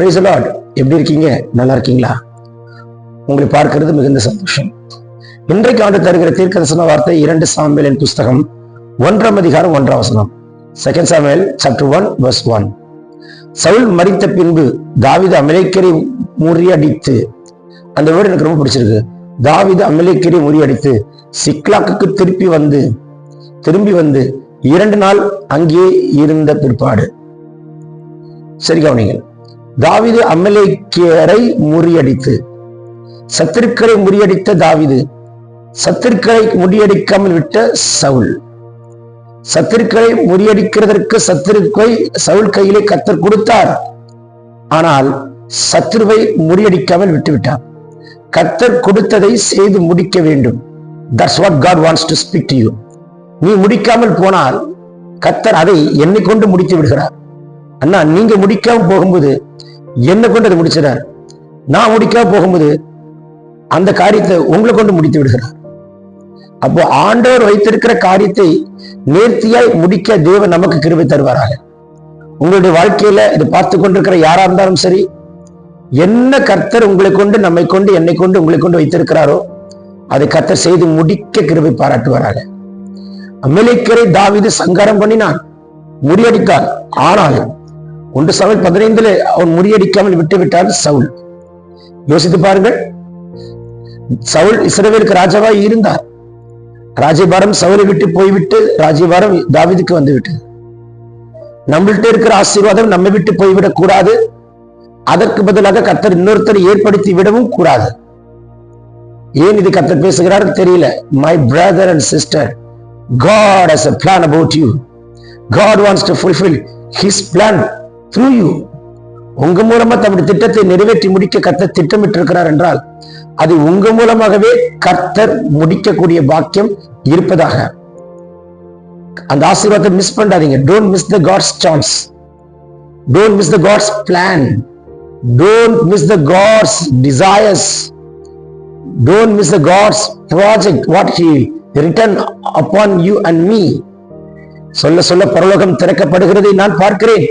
Price Lord எப்படி இருக்கீங்க? நல்லா இருக்கீங்களா? உங்களை பார்க்கிறது மிகுந்த சந்தோஷம். இன்றைக்கு ஆண்டு தருகிற தீர்க்கதரிசன வார்த்தை இரண்டு சாமியலின் புஸ்தகம் ஒன்றாம் அதிகாரம் ஒன்றாம் வசனம். Second Samuel chapter one verse one Saul மறித்த பின்பு தாவித அமலேக்கரை முறியடித்து அந்த வேர்டு எனக்கு ரொம்ப பிடிச்சிருக்கு. தாவித அமலேக்கரை முறியடித்து சிக்லாக்கு திருப்பி வந்து திரும்பி வந்து இரண்டு நாள் அங்கே இருந்த பிற்பாடு. சரி கவனிங்கள் தாவிது அமலேக்கியரை முறியடித்து. சத்திருக்களை முறியடித்த தாவிது. சத்திருக்களை முறியடிக்காமல் விட்ட சவுல். சத்திருக்களை முறியடிக்கிறதற்கு சத்திருக்கை சவுல் கையிலே கத்தர் கொடுத்தார். ஆனால் சத்ருவை முறியடிக்காமல் விட்டுவிட்டார். கத்தர் கொடுத்ததை செய்து முடிக்க வேண்டும். That's what God wants to speak to you நீ முடிக்காமல் போனால் கத்தர் அதை என்னை கொண்டு முடித்து விடுகிறார். அண்ணா நீங்க முடிக்காமல் போகும்போது என்னை கொண்டு அதை முடிச்சிடார் நான் முடிக்காம போகும்போது அந்த காரியத்தை உங்களை கொண்டு முடித்து விடுகிறார். அப்போ ஆண்டவர் வைத்திருக்கிற காரியத்தை நேர்த்தியாய் முடிக்க தேவன் நமக்கு கிருபை தருவாராக. உங்களுடைய வாழ்க்கையில இதை பார்த்து கொண்டிருக்கிற யாரா இருந்தாலும் சரி என்ன கர்த்தர் உங்களை கொண்டு நம்மை கொண்டு என்னை கொண்டு உங்களை கொண்டு வைத்திருக்கிறாரோ அதை கர்த்தர் செய்து முடிக்க கிருபை பாராட்டுவாராக. அமெரிக்கரை தாவிது சங்காரம் பண்ணினான். முறியடித்தான் ஆனாலும் ஒன்று சவுல் பதினைந்துல அவன் முறியடிக்காமல் விட்டுவிட்டான் சவுல். யோசித்து பாருங்கள். சவுல் இஸ்ரவேலுக்கு ராஜாவாய் இருந்தார். ராஜபாரம் சவுலை விட்டு போய்விட்டு ராஜபாரம் தாவிதுக்கு வந்து விட்டது இருக்கிற ஆசீர்வாதம் நம்மை விட்டு போய்விடக் கூடாது. அதற்கு பதிலாக கர்த்தர் இன்னொருத்தரை ஏற்படுத்தி விடவும் கூடாது. ஏன் இது கத்தர் பேசுகிறார் தெரியல. My brother and sister God has a plan about you God wants to fulfil his plan through you உங்க மூலமா தம்முடைய திட்டத்தை நிறைவேற்றி முடிக்க கர்த்தர் திட்டமிட்டு இருக்கிறார் என்றால் அது உங்க மூலமாகவே கர்த்தர் முடிக்கக்கூடிய பாக்கியம் இருப்பதாக. அந்த ஆசீர்வாதத்தை மிஸ் பண்ணாதீங்க. Don't miss the God's chance don't miss the God's plan don't miss the God's desires don't miss the God's project what he written upon you and me சொல்ல சொல்ல பரலோகம் திறக்கப்படுகிறதை நான் பார்க்கிறேன்.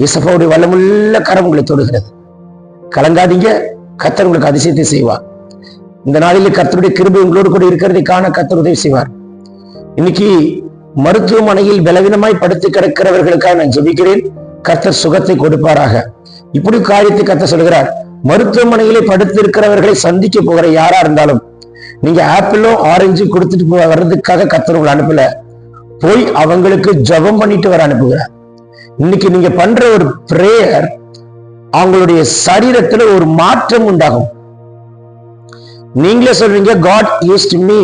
இசப்பாவுடைய வல்லமுள்ள கரம் உங்களை தொடுகிறது. கலங்காதீங்க கத்தர் உங்களுக்கு அதிசயத்தை செய்வார். இந்த நாளில் கத்தருடைய கிருபை உங்களோடு கூட இருக்கிறதை காண கத்தர் உதவி செய்வார். இன்னைக்கு மருத்துவமனையில் பலவீனமாய் படுத்து கிடக்கிறவர்களுக்காக நான் ஜெபிக்கிறேன். கர்த்தர் சுகத்தை கொடுப்பாராக. இப்படி காரியத்தை கர்த்தர் சொல்கிறார். மருத்துவமனையிலே படுத்து இருக்கிறவர்களை சந்திக்க போகிற யாரா இருந்தாலும் நீங்க ஆப்பிளும் ஆரஞ்சும் கொடுத்துட்டு போ- வர்றதுக்காக கத்தர் உங்களை அனுப்பல. போய் அவங்களுக்கு ஜெபம் பண்ணிட்டு வர அனுப்புகிறார். இன்னைக்கு நீங்க பண்ற ஒரு பிரேயர் அவங்களுடைய சரீரத்துல ஒரு மாற்றம் உண்டாகும். நீங்களே சொல்றீங்க God used me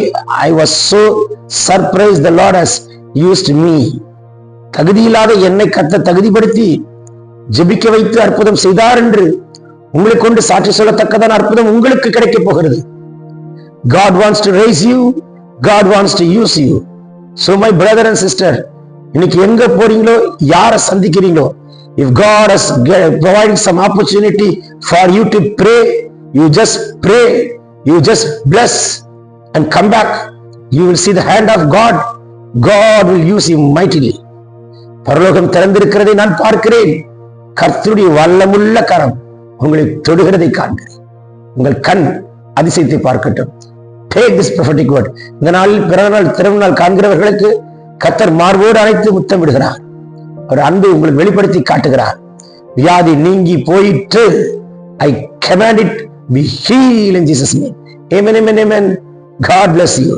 I was so surprise the Lord has used me தகுதியில்லாத என்னை கத்த தகுதிப்படுத்தி ஜெபிக்க வைத்து அற்புதம் செய்தார் என்று உங்களை கொண்டு சாட்சி சொல்லத்தக்கதான அற்புதம் உங்களுக்கு கிடைக்க போகிறது. God wants to rise you God wants to use you so my brother and sister இன்னைக்கு எங்க போறீங்களோ யாரை சந்திக்கிறீங்களோ if God has providing some opportunity for you to pray you just pray you just bless and come back you will see the hand of God God will use you mightily பரலோகம் திறந்திருக்கிறதை நான் பார்க்கிறேன். கர்த்தருடைய வல்லமுள்ள கரம் உங்களை தொடுகிறதை காண்கிறேன். உங்கள் கண் அதிசயத்தை பார்க்கட்டும். Take this prophetic word. இந்த நாளில் பிறந்தநாள் திருநாள் காண்கிறவர்களுக்கு கத்தர் மார்போடு அழைத்து முத்தமிடுகிறார். அவர் ஒரு அன்பை உங்களுக்கு வெளிப்படுத்தி காட்டுகிறார். வியாதி நீங்கி போயிற்று. I command it be heal in Jesus name. Amen amen amen God bless you